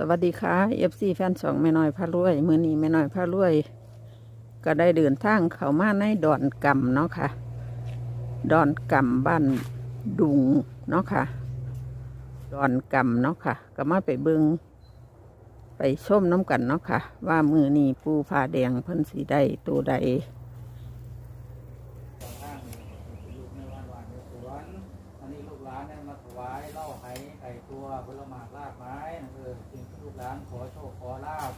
สวัสดีค่ะเอฟซีแฟนสองแม่น้อยพารวย มือนี้แม่น้อยพารวย ก็ได้เดินทางเข้ามาในดอนกำเนาะค่ะ ดอนกำบ้านดุงเนาะค่ะ ดอนกำเนาะค่ะ ก็มาไปเบิงไปชมน้ำกันเนาะค่ะ ว่ามือนี้ปูผาแดงเพิ่นสีได้ตัวใดข้างอยู่ในวันวานในสวนอันนี้ลูกหลานเนี่ยมาถวายเหล้าไห้ไก่ตัวผลไม้รากไม้นั่นคือ ลูกหลานขอโชคขอลาบ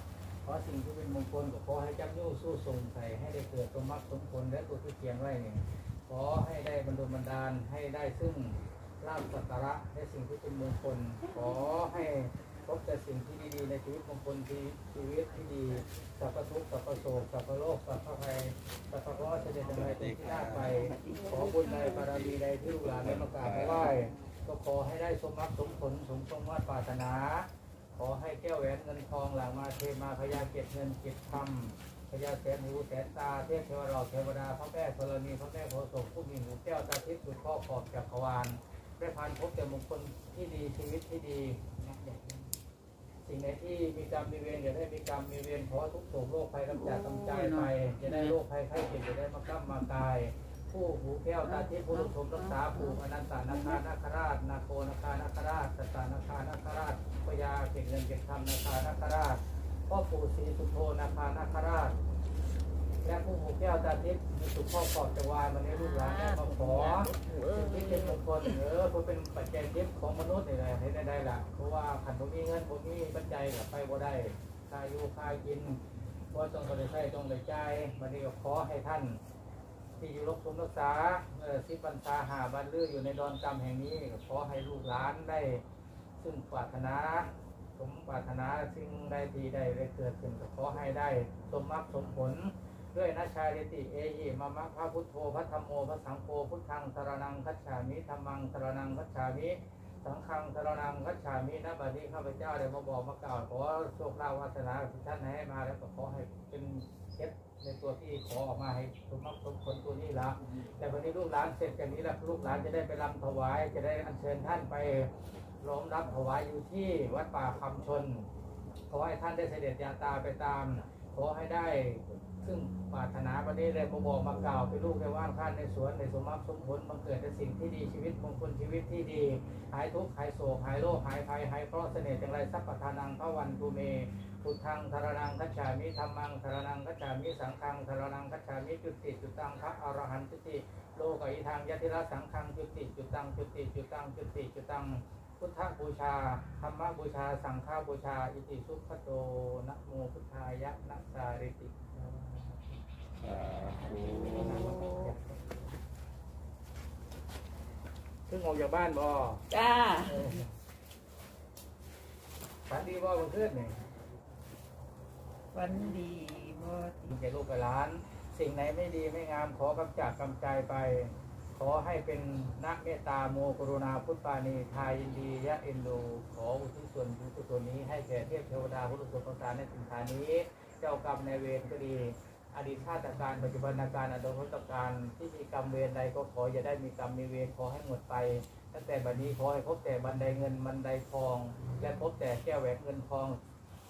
ขอสิ่งที่เป็นมงคลก็ขอให้จับยู่สู้ส่งใส่ให้ได้เกิดสมมักสมผลและตัวที่เขียนไว้เนี่ยขอให้ได้บรรดลบันดาลให้ได้ซึ่งลาบสักการะให้สิ่งที่เป็นมงคลขอให้พบแต่สิ่งที่ดีๆในชีวิตมงคลที่ชีวิตที่ดีสัพพทุกสัพพโศกสัพพโลกสัพพภัยสัพพราะเสด็จอะไรเป็นที่น่าไป ขอบุญใดบารมีใดที่ลูกหลานได้มากราบไหว้ก็ขอให้ได้สมรักสมผลสมสมมาตรปรารถนา ขอให้แก้วแหวนเงินทองหลังมาเทมาพยาเก็บเงินเก็บคำพยาแสนหูแสนตาเทพเทวดาเทวดาพระแม่ธรณีพระแม่โพธิ์ศพผู้มีหูแก้วตาทิพย์สุดข้อขอบจักรวาลได้ผ่านพบแต่มงคลที่ดีชีวิตที่ดีสิ่งไหนที่มีกรรมมีเวรอย่าได้มีกรรมมีเวรขอทุกโศกโรคภัยกำจัดกำจายไปจะได้โรคภัยไข้เจ็บจะได้มากำมากายผู้หูแก้วตาทิพย์ผู้ชมรักษาปู่อนันตานาคานาคราชนาโคนาคานาคราชสัตตานาคานาคราช พญาเก่งเงินเก่งคำนาคานาคราชพ่อปู่ศรีสุโธนาคานาคราช และผู้หูแก้วตาทิพย์มีสุขข้อขอบจักรวาลวันนี้ลูกหลานได้มาขอสิ่งที่เป็นมงคลเออเพื่อเป็นปัจจัยทิพย์ของมนุษย์นี่แหละให้ได้ได้ละเพราะว่าขันบ่มีเงินบ่มีปัจจัยกับไปบ่ได้ค่าอยู่ค่ากินเพราะต้องได้ใช้ต้องได้จ่ายวันนี้ก็ขอให้ท่านที่อยู่รบสมรักษาเออสิบันตาหาบันลืออยู่ในดอนกรรมแห่งนี้ ขอให้ลูกหลานได้ ซึ่งปรารถนา สมปรารถนาสิ่งใดดีใดได้เกิดขึ้นก็ขอให้ได้ สมมรรคสมผล ด้วยนัชชาเรติเอหิมามะพระพุทโธพระธรรมโมพระสังโฆพุทธังสรนังคัจฉามิธรรมังสรนังคัจฉามิสังฆังสรนังคัจฉามิณบัดนี้ข้าพเจ้าได้มาบอกมากล่าวขอโชคลาภวาสนาที่ท่านให้มาแล้วก็ขอให้เป็นเคล็ดในตัวที่ขอออกมาให้สมมรรคสมผลตัวนี้ละแต่วันนี้ลูกหลานเสร็จกันนี้แล้วลูกหลานจะได้ไปรำถวาย จะได้อัญเชิญท่านไป ล้อมรับถวายอยู่ที่วัดป่าคำชน ขอให้ท่านได้เสด็จยาตาไปตาม ขอให้ได้ซึ่งปรารถนาวันนี้ได้มาบอกมากล่าวเป็นลูกในว่านข้านในสวนในสมบัติสมผลบังเกิดในสิ่งที่ดีชีวิตมงคลชีวิตที่ดี หายทุกข์หายโศกหายโรคหายภัยหายเคราะเสน่ห์จังไรสัพพทานังพระวันตุเมพุทธังธารนังคัจฉามิธรรมังธารนังคัจฉามิสังฆังธารนังคัจฉามิจุติจุตังพระอรหันตุติโลกอิทังยะติระสังฆังจุติจุตังจุติจุตังจุติจุตัง พุทธบูชา ธรรมบูชา สังฆบูชา อิติสุขโตนะโมพุทธายะนะสาริติซึ่งออกจากบ้านบ่จ้าเออฝันดีบ่บนขึ้นนี่วันดีบ่มีแก่ลูกกับหลาน สิ่งไหนไม่ดีไม่งามขอกำจัดกำจายไป ขอให้เป็นนักเมตตาโมกรุณาพุทธานีทายินดียะเอ็นดูขออุทิศส่วนบุญกุศลนี้ให้แก่เทพเทวดาผู้รุษประการในสิ่งฐานี้ เจ้ากรรมในเวรก็ดี อดีตชาติการปัจจุบันการอดีตการที่มีกรรมเวรใดก็ขออย่าได้มีกรรมมีเวรขอให้หมดไป ตั้งแต่บัดนี้ขอให้พบแต่บันไดเงินบันไดทอง และพบแต่แก้วแหวนเงินทอง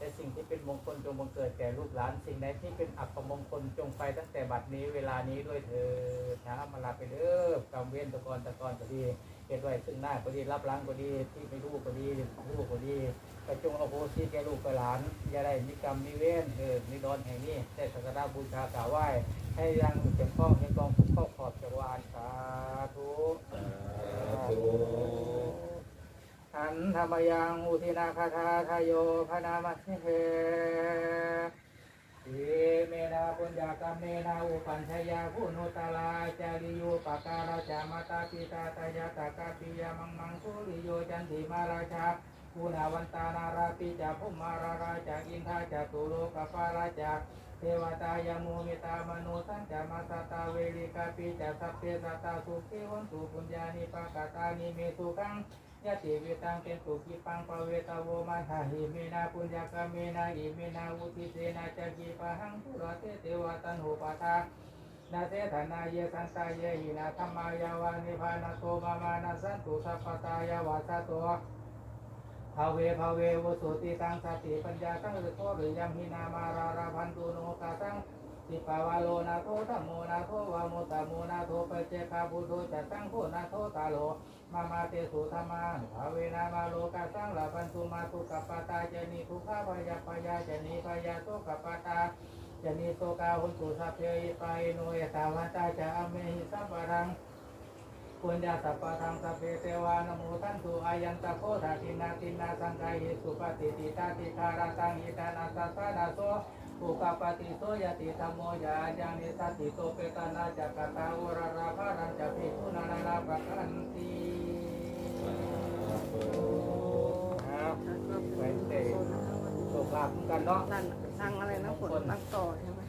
และสิ่งที่เป็นมงคลจงบังเกิดแก่ลูกหลาน สิ่งใดที่เป็นอัปมงคลจงไปตั้งแต่บัดนี้เวลานี้ด้วยเถิดนะมาลาไปเด้อกรรมเวรตะกอนตะกอนก็ดีเหตุไว้ซึ่งหน้าก็ดีรับล้างก็ดีที่ไม่รู้ก็ดีรู้ก็ดีก็จงอโหสิแก่ลูกหลาน อย่าได้มีกรรมมีเวรเออมีดอนแห่งนี้ได้สักการะบูชากราบไหว้ให้ยังเก็บข้องเห็นกองทุกข้อขอบจักรวาลสาธุ อันธรรมยังอุทินาคาทาทายโยพนามัสเฮอิเมนาปุญญากรรมเมนาอุปัญชยาผู้นุตาลาจาริโยปะการาจามาตาปิตาตายาตากาปิยามังมังสุริโยจันติมาราชาภูนาวันตานาราปิจาภุมาราราจากอินทาจาตุโลกปาราจากเทวตายามูมิตามโนสัญจามาสตาเวริกาปิจาสัพเพสัตตาสุขีวันตุปุญญานิปากาตานิเมสุขัง ยะติเวตังเป็นสุขีปังปเวตาโวมาทาหิเมนาปุญญากาเมนาอิเมนาอุทิเสนาจักกีปะหังตุรเตเทวตันหุปาทานาเทธนาเยสันตาเยหินาธรรมายาวานิพานาโตมามานาสันตุสัพพตายาวาสโตภาเวภาเววสุติตังสติปัญญาตั้งหรือโตหรือยังหินามาราราพันตุโนกาตังสิปาวาโลนาโทธรรมโมนาโทวาโมตาโมนาโท เจคาบุโดจัตตังโคนาโทตาโลมามาเตสุธรรมาภาเวนามาโลกาสังลาปันตุมาตุกัปปตาเจนีทุกขาปยาปยาเจนีปยาโตกัปปตาเจนีโตกาหุนตุสัพเพยไปโนยตาวตาจะอเมหิสัพปรัง ปุญญาสัพพะทังสัพเพเทวานโมทันตุอายันตะโคทาตินาตินาสังกายหิสุปฏิติตาติคาราตังหิตานาสัสสะนาโสปุกปฏิโสยติธรรมโมยาญานิสัตติโตเปตานาจักตาอุราราภารังจะภิกขุนานานาปะคันติครับไปเตะตกลาบกันเนาะนั่นสั่งอะไรนะฝนตั้งต่อใช่ไหม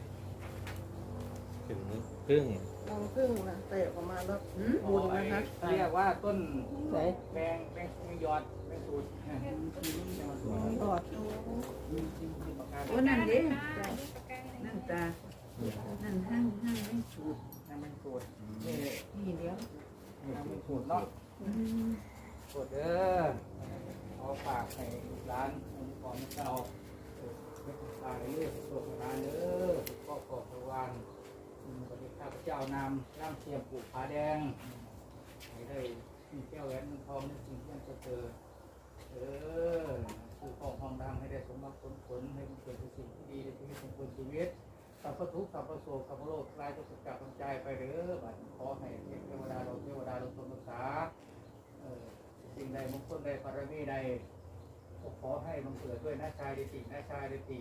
ถึงครึ่ง รังพึ่งนะเตะออกมาแล้วบุญนะคะเรียกว่าต้นใส่แมงแมงแมงยอดแมงสูตรหลอดโอ้นั่นเด้นั่นตา นั่นห้างห้างไม่สูดน้ำแมงสูตรนี่นี่เดียวน้ำแมงสูตรเนาะสูตรเด้อเอาฝากให้ร้านก่อนเก่าไม่ต้องฝากเรื่อยๆตัวร้านเด้อก็ขอพระวัน ปฏิข้าพเจ้านำน้ำเทียมปลูกผาแดงให้ได้มีแก้วแหวนเงินทองในสิ่งที่จะเจอ เออคือของทองดำให้ได้สมบัติผลผลให้มันเกิดเป็นสิ่งที่ดีในชีวิตของคนชีวิตสัพพทุกข์สัพพโศกสัพพโลกลายจะสุขจากใจไปเด้อบัดขอให้เทวดาเราเทวดาเราทรงรักษาเออสิ่งใดมงคลใดปรมีใด ขอให้มันเกิดด้วยนาชายดิตินาชายดิติ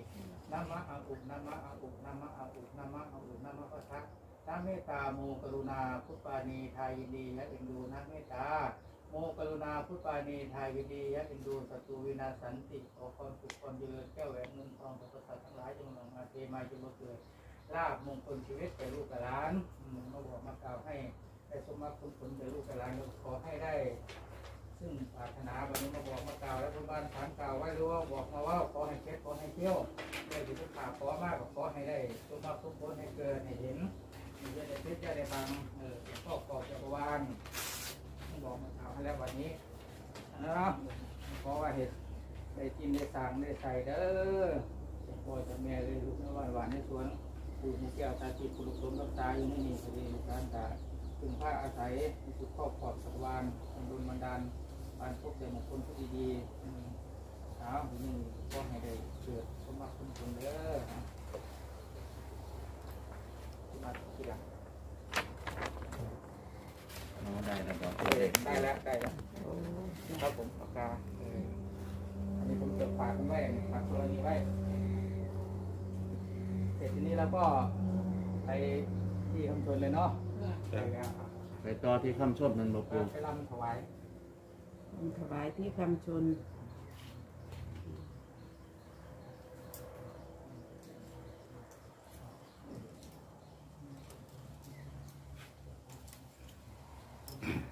นัมมะอาอุนัมมะอาอุนัมมะอาอุนัมมะอาอุนัมมะพระทักน้ำเมตตาโมกรุณาพุทธปานีทายินดีและเอ็นดูน้ำเมตตาโมกรุณาพุทธปานีทายินดีและเอ็นดูศัตรูวินาศสันติขอความสุขความเจริญแก้วแหวนเงินทองสรรพสัตทั้งหลายจงนำมาเทมาจงมาเกิดลาบมงคลชีวิตแก่ลูกกับหลานมมาบอกมากล่าวให้ได้สมมาคุณผลแก่ลูกกับหลานขอให้ได้ ซึ่งปรารถนาวันนี้มาบอกมากล่าวแล้วคุณบ้านถามกล่าวไว้รือว่าบอกมาว่าขอให้เช็ดขอให้เที่ยวได้ถึงทุกขาขอมากก็ขอให้ได้สมมาคุณผลให้เกิดให้เห็นจะได้พิจจะได้ฟังเออข้อขอจักรวาลต้องบอกมากล่าวให้แล้ววันนี้นะครับขอว่าเหตุได้กินได้สั่งได้ใส่เด้อพ่อจะแม่เลยลูกในวันหวานในสวนดูในแก้วตาจิตปุรุษสมรักษาอยู่ในนี่พอดีการตาถึงผ้าอาศัยสุดครอบขอบสักวานบรรดลบันดาล บานพบแต่มงคลที่ดีๆอืมเอาทีนี้ก็ให้ได้เกิดสมบัติสมผลเด้อสมบัติที่ดังได้แล้วก็ได้แล้วได้แล้วครับผมปากกาเอออันนี้ผมจะฝากไว้ฝากกรณีไว้เสร็จทีนี้เราก็ไปที่คำชนเลยเนาะไปแล้วไปต่อที่คำชดมันบ่ปูไปรำถวาย ถวายที่คำชน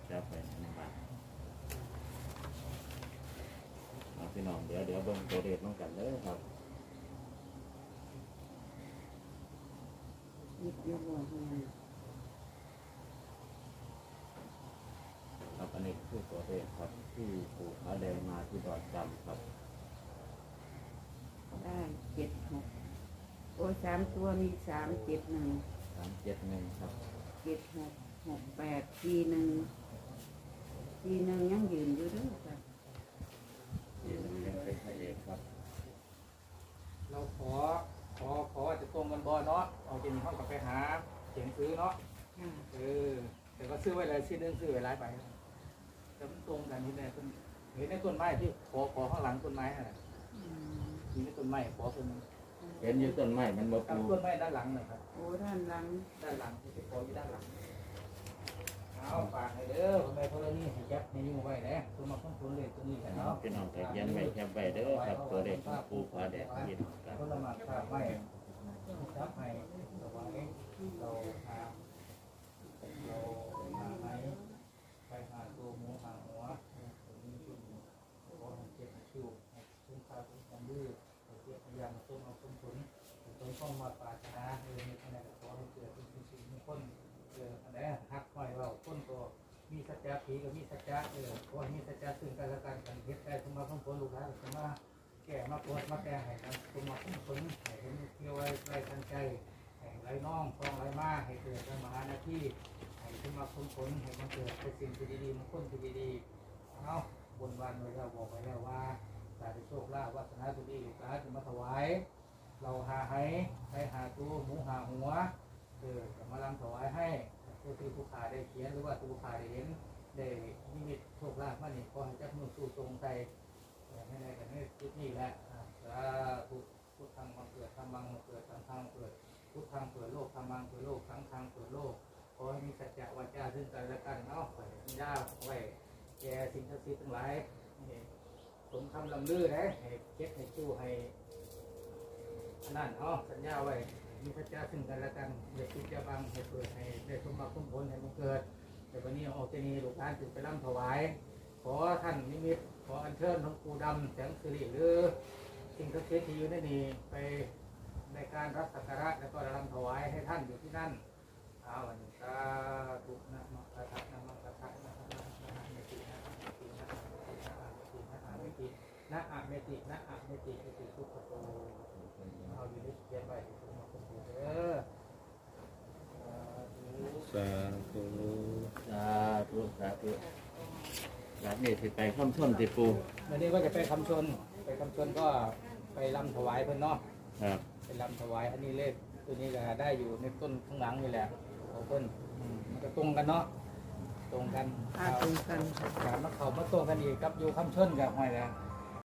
จะไปในบ้านเอาพี่น้องเดี๋ยวเดี๋ยวเบิ่งตัวเลขน้องกันเลยครับยิบยกว่าให้ ครับอันนี้คือตัวเลขครับ ที่ปูผาแดงมาที่ดอดจำครับ ได้เจ็ดหกโอ้ยสามตัวมีสามเจ็ดหนึ่งสามเจ็ดหนึ่งครับ เจ็ดหกหกแปดทีหนึ่งทีหนึ่งยังยืนอยู่เด้วยค่ะที่มันยังเป็นพระเอกครับ เราขอ ขอ ขอจะตรงกันบ่เนาะ เอาจริงห้องกับไปหาเขียนซื้อเนาะ ค่ะ เออ แต่ก็ซื้อไว้เลยซื้อหนึงซื้อไว้หลายใบ แต่มันตรงกันที่ไหนต้นเห็นในต้นไม้ที่ขอขอข้างหลังต้นไม้อะไรอืมมีในต้นไม้ขอต้นเห็นอยืนต้นไม้มันบ่กับปูต้นไม้ด้านหลังนะครับโอ้ด้านหลังด้านหลังที่ขออยู่ด้านหลังเอาฝากให้เด้อพ่อแม่พ่อนี่ให้ยับให้อยู่ไว้นะตัวมาต้องทุนเลยตัวนี้กันเนาะพี่น้องแต่ยันไว้แคบไว้เด้อครับตัวเลขของปูผาแดงพี่น้องครับ คนละหมาดขาดไม่จับให้ระวังเองเราหาเราหาไหมไปหาตัวหมูหาหัวตัวนี้ชุดขอให้เจ็บชิวให้คุ้มค่าคุ้มกันดื้อให้เจ็บพยายามต้มเอาต้มผลต้นข้องมาปาชนะเออมีคะแนนขอให้เกิดเป็นสิ่งมงคลเกิดคะแนนหักหอยเราต้นตัว มีสัจจะผีกับมีสัจจะเออขอให้มีสัจจะซึ่งกันและกันกันเฮ็ดได้สมมาของผลลูกหลานสมมาแก่มาปวดมาแต่ให้กันสมมาของผลให้เห็นเที่ยวไว้ไว้ทันใจให้ไหลน้องคลองไหลมาให้เกิดเป็นมหาหน้าที่ให้สมมาของผลให้มันเกิดเป็นสิ่งที่ดีๆมงคลที่ดีๆเอาบนวันไว้แล้วบอกไว้แล้วว่าสาธุโชคลาภวาสนาทุดีลูกหลานจะมาถวาย เราหาให้ไปหาตัวหมูหาหัวเออจะมาลำถวายให้ ผู้ที่ผู้ขาได้เขียนหรือว่าผู้ขาได้เห็นได้นิมิตโชคลาภมานี่ขอให้เจ้ามือสู้ตรงใจให้ได้กันให้จุดนี้แหละอ่าสาธุพุทธังมังเกิดธรรมังมังเกิดสังฆังเกิดพุทธังเกิดโลกธรรมังเกิดโลกสังฆังเกิดโลกขอให้มีสัจจะวาจาซึ่งกันและกันเนาะขอสัญญาไว้แก่สิ่งศักดิ์สิทธิ์ทั้งหลายสมคำลำลือนะให้เก็บให้ชู้ให้อันนั่นอ๋อสัญญาไว้ มีพระเจ้าซึ่งกันและกันเด็กทุกจะบังให้เกิดให้ได้สมบัติสมผลให้มันเกิด แต่วันนี้ออกจะนีลูกหลาจึงไปร่ำถวาย ขอท่านนิมิตขออัญเชิญหลวงปู่ดำแสงสิริหรือสิ่งศักดิ์สิทธิ์ที่อยู่ในนี้ไปในการรับสักการะแล้วก็รำถวายให้ท่านอยู่ที่นั่นเอาวันนี้สาธุนะมะกะทะนะมะกะทะนะมะกะทะนะอะเมตินะอะเมตินะอะเมตินะอะเมตินะอะเมตินะอะเมตินะอะเมติอิติสุขโตเอาอยู่ในเขียนไว้ สาธุสาธุสาธุหลังนี้สิไปข้ามชนติปูวันนี้ก็จะไปคำชน ไปคำชนก็ไปรำถวายเพิ่อนเนาะครับ ไปรำถวายอันนี้เลขตัวนี้ก็ได้อยู่ในต้นข้างหลังนี่แหละของเพิ่นอืมมันก็ตรงกันเนาะตรงกันพาตรงกันค่ะการมาเขามาตรงกันอีกกับอยู่คำชนกับหอยแล้ว